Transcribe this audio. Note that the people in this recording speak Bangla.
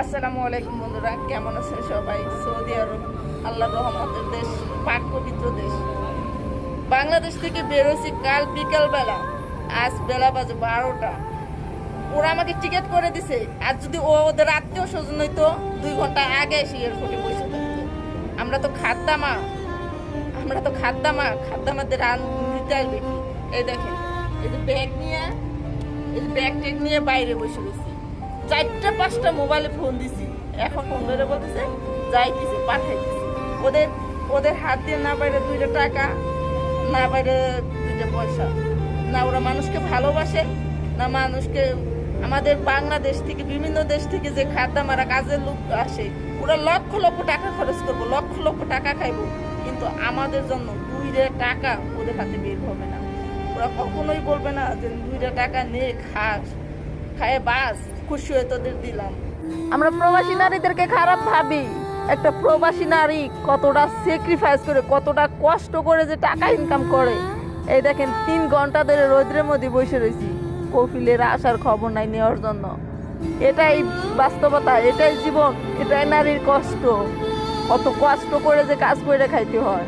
আসসালামু আলাইকুম বন্ধুরা, কেমন আছেন সবাই? সৌদি আরব আল্লাহ রহমতের দেশ, পাক পবিত্র দেশ। বাংলাদেশ থেকে বেরোছি কাল বিকাল বেলা আজ বেলা বাজে বারোটা। ওরা আমাকে টিকিট করে দিছে। আর যদি ও ওদের আত্মীয় স্বজন হইতো, দুই ঘণ্টা আগে এসে এয়ারপোর্টে বসে থাকতো। আমরা তো খাদ্দামা। আমরা তো খাদ্দামা। খাদ্দামাদের রান দিতে আসবে এই দেখেন, এই যে ব্যাগ নিয়ে, এই ব্যাগ ট্যাগ নিয়ে বাইরে বসে রয়েছি। চারটা, পাঁচটা মোবাইলে ফোন দিছি। এখন ফোন ধরে বলতেছে, যাইতেছে, পাঠাইতেছে। ওদের ওদের হাত দিয়ে না বাইরে দুইটা টাকা, না বাইরে দুইটা পয়সা। না ওরা মানুষকে ভালোবাসে, না মানুষকে আমাদের বাংলাদেশ থেকে, বিভিন্ন দেশ থেকে যে খাদ্যা মারা কাজের লোক আসে, ওরা লক্ষ লক্ষ টাকা খরচ করব, লক্ষ লক্ষ টাকা খাইবো। কিন্তু আমাদের জন্য দুইটা টাকা ওদের হাতে বের হবে না। ওরা কখনোই বলবে না যে দুইটা টাকা নে খাস খায় বাস। খুশি হয়ে তোদের দিলাম। আমরা প্রবাসী নারীদেরকে খারাপ ভাবি। একটা প্রবাসী নারী কতটা স্যাক্রিফাইস করে, কতটা কষ্ট করে যে টাকা ইনকাম করে। এই দেখেন, তিন ঘণ্টা ধরে রৌদ্রের মধ্যে বসে রয়েছি। কফিলের আসার খবর নাই নেওয়ার জন্য। এটাই বাস্তবতা, এটাই জীবন, এটাই নারীর কষ্ট। কত কষ্ট করে যে কাজ করে খাইতে হয়।